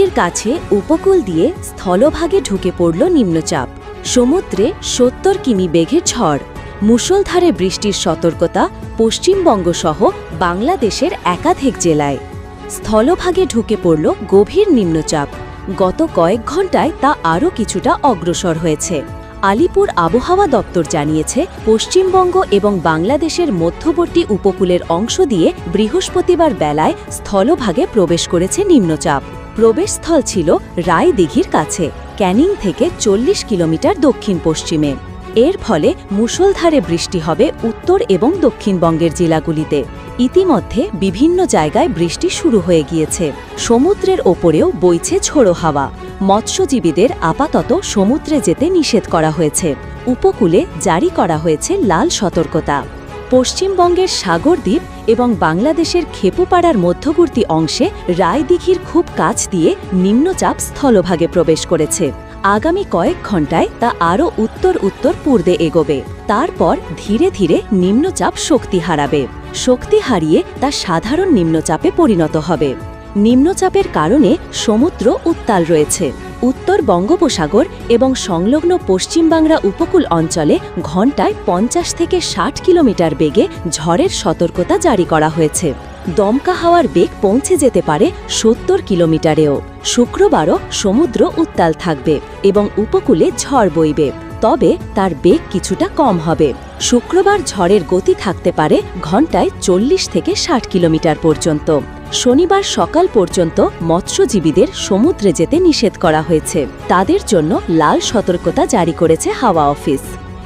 রায়দিঘির কাছে উপকূল দিয়ে স্থলভাগে ঢুকে পড়ল নিম্নচাপ। সমুদ্রে সত্তর কিমি বেঘের ঝড়। মুষলধারে বৃষ্টির সতর্কতা পশ্চিমবঙ্গ সহ বাংলাদেশের একাধিক জেলায়। স্থলভাগে ঢুকে পড়ল গভীর নিম্নচাপ। গত কয়েক ঘন্টায় তা আরও কিছুটা অগ্রসর হয়েছে। আলিপুর আবহাওয়া দপ্তর জানিয়েছে, পশ্চিমবঙ্গ এবং বাংলাদেশের মধ্যবর্তী উপকূলের অংশ দিয়ে বৃহস্পতিবার বেলায় স্থলভাগে প্রবেশ করেছে নিম্নচাপ। প্রবেশস্থল ছিল রায়দিঘির কাছে, ক্যানিং থেকে চল্লিশ কিলোমিটার দক্ষিণ পশ্চিমে। এর ফলে মুষলধারে বৃষ্টি হবে উত্তর এবং দক্ষিণবঙ্গের জেলাগুলিতে। ইতিমধ্যে বিভিন্ন জায়গায় বৃষ্টি শুরু হয়ে গিয়েছে। সমুদ্রের ওপরেও বইছে ঝোড়ো হাওয়া। মৎস্যজীবীদের আপাতত সমুদ্রে যেতে নিষেধ করা হয়েছে। উপকূলে জারি করা হয়েছে লাল সতর্কতা। পশ্চিমবঙ্গের সাগরদ্বীপ এবং বাংলাদেশের খেপুপাড়ার মধ্যবর্তী অংশে রায়দিঘির খুব কাছ দিয়ে নিম্নচাপ স্থলভাগে প্রবেশ করেছে। আগামী কয়েক ঘন্টায় তা আরও উত্তর উত্তর পূর্বে এগোবে। তারপর ধীরে ধীরে নিম্নচাপ শক্তি হারাবে। শক্তি হারিয়ে তা সাধারণ নিম্নচাপে পরিণত হবে। নিম্নচাপের কারণে সমুদ্র উত্তাল রয়েছে। উত্তর বঙ্গোপসাগর এবং সংলগ্ন পশ্চিমবাংলা উপকূল অঞ্চলে ঘণ্টায় পঞ্চাশ থেকে ষাট কিলোমিটার বেগে ঝড়ের সতর্কতা জারি করা হয়েছে। দমকা হাওয়ার বেগ পৌঁছে যেতে পারে সত্তর কিলোমিটারেও। শুক্রবারও সমুদ্র উত্তাল থাকবে এবং উপকূলে ঝড় বইবে। তবে তার বেগ কিছুটা কম হবে। শুক্রবার ঝড়ের গতি থাকতে পারে ঘণ্টায় চল্লিশ থেকে ষাট কিলোমিটার পর্যন্ত। শনিবার সকাল পর্যন্ত মৎস্যজীবীদের সমুদ্রে যেতে নিষেধ করা হয়েছে। তাদের জন্য লাল সতর্কতা জারি করেছে হাওয়া অফিস।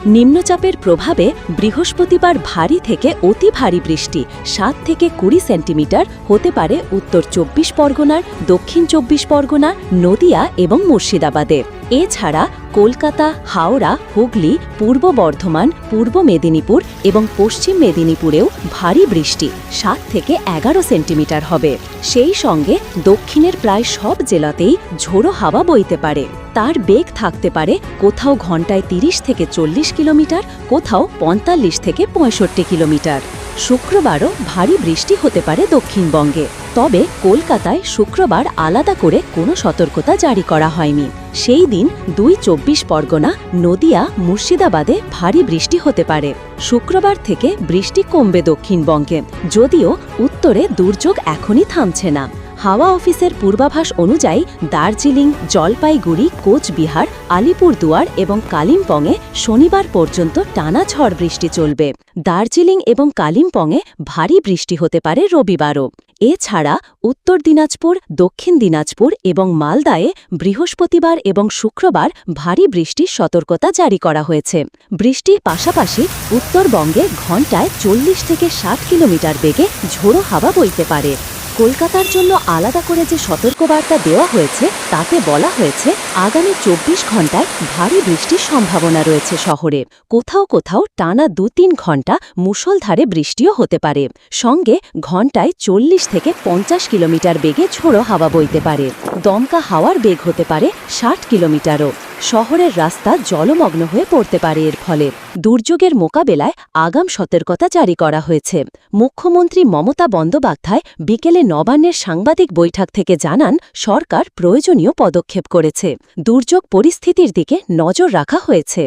নিম্নচাপের প্রভাবে বৃহস্পতিবার ভারী থেকে অতি ভারী বৃষ্টি, সাত থেকে কুড়ি সেন্টিমিটার হতে পারে উত্তর চব্বিশ পরগনার, দক্ষিণ চব্বিশ পরগনা নদিয়া এবং মুর্শিদাবাদে। এছাড়া কলকাতা, হাওড়া, হুগলি, পূর্ব বর্ধমান, পূর্ব মেদিনীপুর এবং পশ্চিম মেদিনীপুরেও ভারী বৃষ্টি, সাত থেকে এগারো সেন্টিমিটার হবে। সেই সঙ্গে দক্ষিণের প্রায় সব জেলাতেই ঝোড়ো হাওয়া বইতে পারে। তার বেগ থাকতে পারে কোথাও ঘন্টায় তিরিশ থেকে চল্লিশ কিলোমিটার, কোথাও পঁয়তাল্লিশ থেকে পঁয়ষট্টি কিলোমিটার। শুক্রবারও ভারী বৃষ্টি হতে পারে দক্ষিণবঙ্গে। তবে কলকাতায় শুক্রবার আলাদা করে কোনো সতর্কতা জারি করা হয়নি। সেই দিন দুই চব্বিশ পরগনা, নদিয়া, মুর্শিদাবাদে ভারী বৃষ্টি হতে পারে। শুক্রবার থেকে বৃষ্টি কমবে দক্ষিণবঙ্গে। যদিও উত্তরে দুর্যোগ এখনই থামছে না। হাওয়া অফিসের পূর্বাভাস অনুযায়ী দার্জিলিং, জলপাইগুড়ি, কোচবিহার, আলিপুরদুয়ার এবং কালিম্পংয়ে শনিবার পর্যন্ত টানা ঝড় বৃষ্টি চলবে। দার্জিলিং এবং কালিম্পংয়ে ভারী বৃষ্টি হতে পারে রবিবারও। এছাড়া উত্তর দিনাজপুর, দক্ষিণ দিনাজপুর এবং মালদায়ে বৃহস্পতিবার এবং শুক্রবার ভারী বৃষ্টির সতর্কতা জারি করা হয়েছে। বৃষ্টির পাশাপাশি উত্তরবঙ্গে ঘণ্টায় চল্লিশ থেকে ষাট কিলোমিটার বেগে ঝোড়ো হাওয়া বইতে পারে। কলকাতার জন্য আলাদা করে যে সতর্কবার্তা দেওয়া হয়েছে, তাতে বলা হয়েছে, আগামী চব্বিশ ঘন্টায় ভারী বৃষ্টির সম্ভাবনা রয়েছে শহরে। কোথাও কোথাও টানা দু তিন ঘণ্টা মুষলধারে বৃষ্টিও হতে পারে। সঙ্গে ঘন্টায় চল্লিশ থেকে পঞ্চাশ কিলোমিটার বেগে ঝোড়ো হাওয়া বইতে পারে। দমকা হাওয়ার বেগ হতে পারে ষাট কিলোমিটারও। শহরের রাস্তা জলমগ্ন হয়ে পড়তে পারে এর ফলে। দুর্যোগের মোকাবেলায় আগাম সতর্কতা জারি করা হয়েছে। মুখ্যমন্ত্রী মমতা বন্দ্যোপাধ্যায় বিকেলে নবান্নের সাংবাদিক বৈঠক থেকে জানান, সরকার প্রয়োজনীয় পদক্ষেপ করেছে। দুর্যোগ পরিস্থিতির দিকে নজর রাখা হয়েছে।